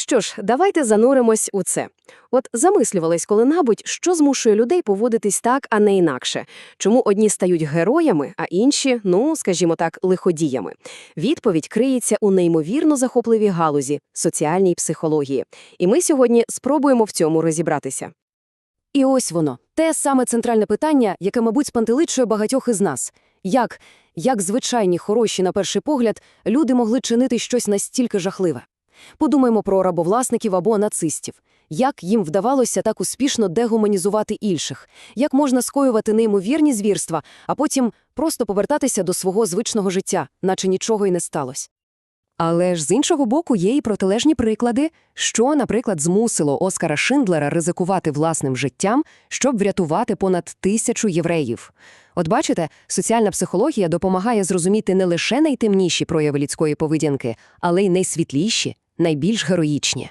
Що ж, давайте зануримось у це. От замислювались коли-небудь, що змушує людей поводитись так, а не інакше. Чому одні стають героями, а інші, ну, скажімо так, лиходіями? Відповідь криється у неймовірно захопливій галузі соціальній психології. І ми сьогодні спробуємо в цьому розібратися. І ось воно, те саме центральне питання, яке, мабуть, спантеличує багатьох із нас. Як, як звичайні, хороші, на перший погляд, люди могли чинити щось настільки жахливе? Подумаймо про рабовласників або нацистів. Як їм вдавалося так успішно дегуманізувати інших? Як можна скоювати неймовірні звірства, а потім просто повертатися до свого звичного життя, наче нічого й не сталося? Але ж з іншого боку є і протилежні приклади, що, наприклад, змусило Оскара Шиндлера ризикувати власним життям, щоб врятувати понад тисячу євреїв. От бачите, соціальна психологія допомагає зрозуміти не лише найтемніші прояви людської поведінки, але й найсвітліші, найбільш героїчні.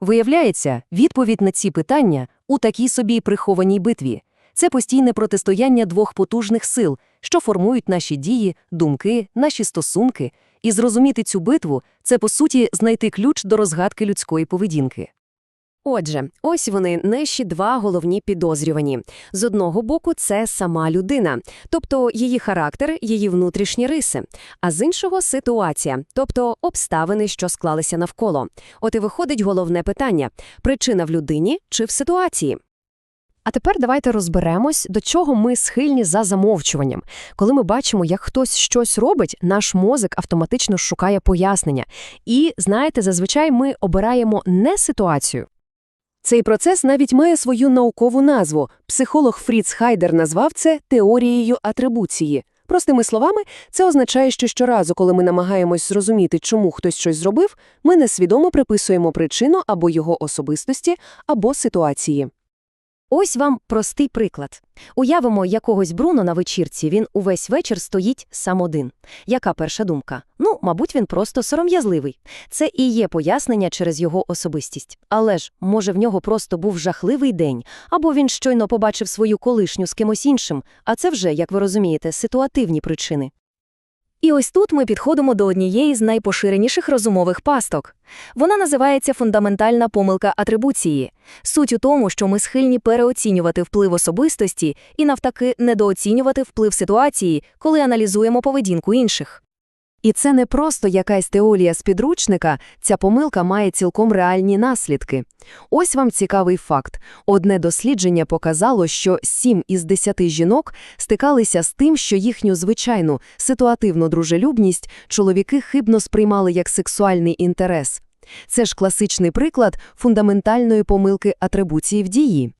Виявляється, відповідь на ці питання у такій собі прихованій битві. Це постійне протистояння двох потужних сил, що формують наші дії, думки, наші стосунки, і зрозуміти цю битву це, по суті, знайти ключ до розгадки людської поведінки. Отже, ось вони наші два головні підозрювані. З одного боку, це сама людина, тобто її характер, її внутрішні риси, а з іншого ситуація, тобто обставини, що склалися навколо. От і виходить головне питання: причина в людині чи в ситуації? А тепер давайте розберемось, до чого ми схильні за замовчуванням. Коли ми бачимо, як хтось щось робить, наш мозок автоматично шукає пояснення. І, знаєте, зазвичай ми обираємо не ситуацію. Цей процес навіть має свою наукову назву. Психолог Фріц Хайдер назвав це теорією атрибуції. Простими словами, це означає, що щоразу, коли ми намагаємось зрозуміти, чому хтось щось зробив, ми несвідомо приписуємо причину або його особистості, або ситуації. Ось вам простий приклад. Уявимо якогось Бруно на вечірці, він увесь вечір стоїть сам один. Яка перша думка? Ну, мабуть, він просто сором'язливий. Це і є пояснення через його особистість. Але ж, може, в нього просто був жахливий день, або він щойно побачив свою колишню з кимось іншим, а це вже, як ви розумієте, ситуативні причини. І ось тут ми підходимо до однієї з найпоширеніших розумових пасток. Вона називається фундаментальна помилка атрибуції. Суть у тому, що ми схильні переоцінювати вплив особистості і, навтаки, недооцінювати вплив ситуації, коли аналізуємо поведінку інших. І це не просто якась теорія з підручника, ця помилка має цілком реальні наслідки. Ось вам цікавий факт. Одне дослідження показало, що 7 із 10 жінок стикалися з тим, що їхню звичайну ситуативну дружелюбність чоловіки хибно сприймали як сексуальний інтерес. Це ж класичний приклад фундаментальної помилки атрибуції в дії.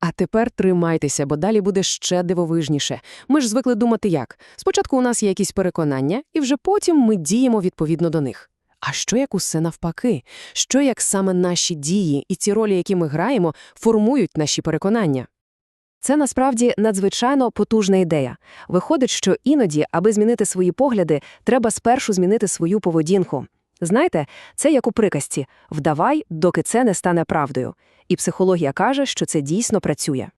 А тепер тримайтеся, бо далі буде ще дивовижніше. Ми ж звикли думати як. Спочатку у нас є якісь переконання, і вже потім ми діємо відповідно до них. А що як усе навпаки? Що як саме наші дії і ці ролі, які ми граємо, формують наші переконання? Це насправді надзвичайно потужна ідея. Виходить, що іноді, аби змінити свої погляди, треба спершу змінити свою поведінку. Знаєте, це як у приказці «вдавай, доки це не стане правдою». І психологія каже, що це дійсно працює.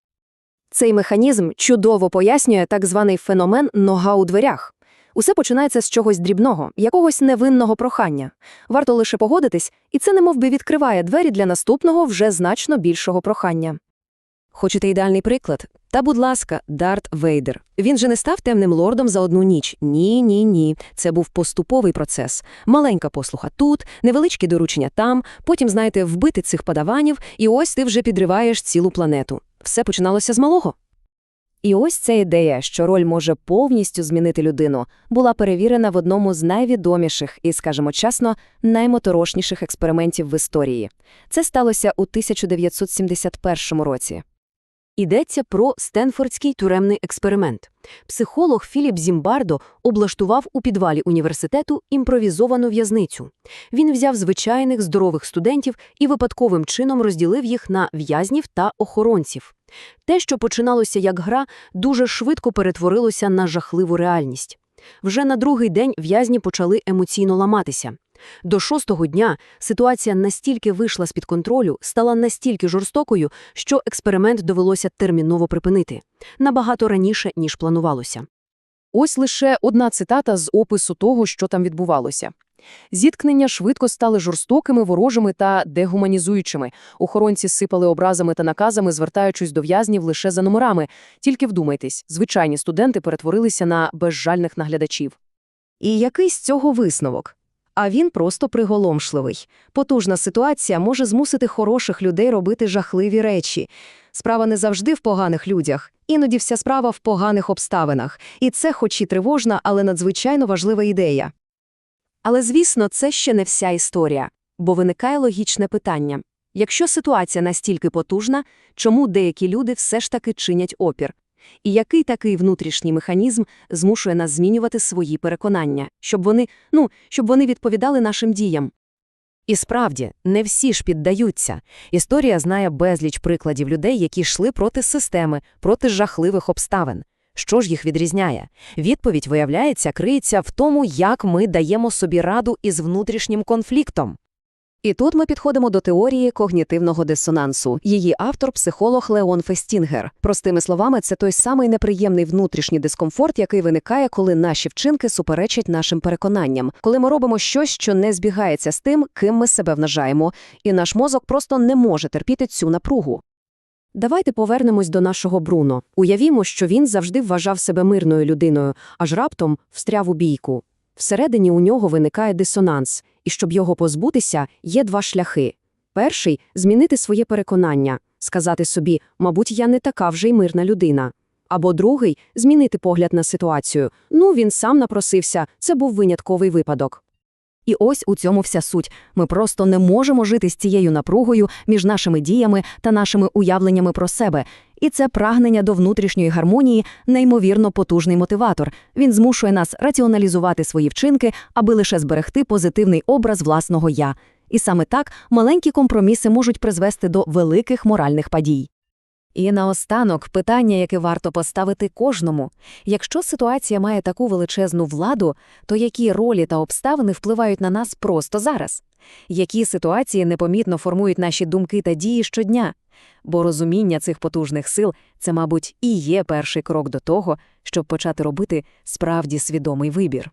Цей механізм чудово пояснює так званий феномен «нога у дверях». Усе починається з чогось дрібного, якогось невинного прохання. Варто лише погодитись, і це немовби відкриває двері для наступного вже значно більшого прохання. Хочете ідеальний приклад? Та, будь ласка, Дарт Вейдер. Він же не став темним лордом за одну ніч. Ні, ні, ні. Це був поступовий процес. Маленька послуха тут, невеличкі доручення там, потім, знаєте, вбити цих падаванів, і ось ти вже підриваєш цілу планету. Все починалося з малого. І ось ця ідея, що роль може повністю змінити людину, була перевірена в одному з найвідоміших і, скажімо чесно, наймоторошніших експериментів в історії. Це сталося у 1971 році. Йдеться про Стенфордський тюремний експеримент. Психолог Філіп Зімбардо облаштував у підвалі університету імпровізовану в'язницю. Він взяв звичайних здорових студентів і випадковим чином розділив їх на в'язнів та охоронців. Те, що починалося як гра, дуже швидко перетворилося на жахливу реальність. Вже на другий день в'язні почали емоційно ламатися. До шостого дня ситуація настільки вийшла з-під контролю, стала настільки жорстокою, що експеримент довелося терміново припинити. Набагато раніше, ніж планувалося. Ось лише одна цитата з опису того, що там відбувалося. Зіткнення швидко стали жорстокими, ворожими та дегуманізуючими. Охоронці сипали образами та наказами, звертаючись до в'язнів лише за номерами. Тільки вдумайтесь, звичайні студенти перетворилися на безжальних наглядачів. І який з цього висновок? А він просто приголомшливий. Потужна ситуація може змусити хороших людей робити жахливі речі. Справа не завжди в поганих людях, іноді вся справа в поганих обставинах. І це хоч і тривожна, але надзвичайно важлива ідея. Але, звісно, це ще не вся історія, бо виникає логічне питання. Якщо ситуація настільки потужна, чому деякі люди все ж таки чинять опір? І який такий внутрішній механізм змушує нас змінювати свої переконання, щоб вони, ну, щоб вони відповідали нашим діям? І справді, не всі ж піддаються. Історія знає безліч прикладів людей, які йшли проти системи, проти жахливих обставин. Що ж їх відрізняє? Відповідь, виявляється, криється в тому, як ми даємо собі раду із внутрішнім конфліктом. І тут ми підходимо до теорії когнітивного дисонансу. Її автор – психолог Леон Фестінгер. Простими словами, це той самий неприємний внутрішній дискомфорт, який виникає, коли наші вчинки суперечать нашим переконанням, коли ми робимо щось, що не збігається з тим, ким ми себе вважаємо, і наш мозок просто не може терпіти цю напругу. Давайте повернемось до нашого Бруно. Уявімо, що він завжди вважав себе мирною людиною, аж раптом встряв у бійку. Всередині у нього виникає дисонанс, і щоб його позбутися, є два шляхи. Перший – змінити своє переконання, сказати собі, мабуть, я не така вже й мирна людина. Або другий – змінити погляд на ситуацію. Ну, він сам напросився, це був винятковий випадок. І ось у цьому вся суть. Ми просто не можемо жити з цією напругою між нашими діями та нашими уявленнями про себе. І це прагнення до внутрішньої гармонії неймовірно потужний мотиватор. Він змушує нас раціоналізувати свої вчинки, аби лише зберегти позитивний образ власного я. І саме так маленькі компроміси можуть призвести до великих моральних падій. І наостанок питання, яке варто поставити кожному. Якщо ситуація має таку величезну владу, то які ролі та обставини впливають на нас просто зараз? Які ситуації непомітно формують наші думки та дії щодня? Бо розуміння цих потужних сил – це, мабуть, і є перший крок до того, щоб почати робити справді свідомий вибір.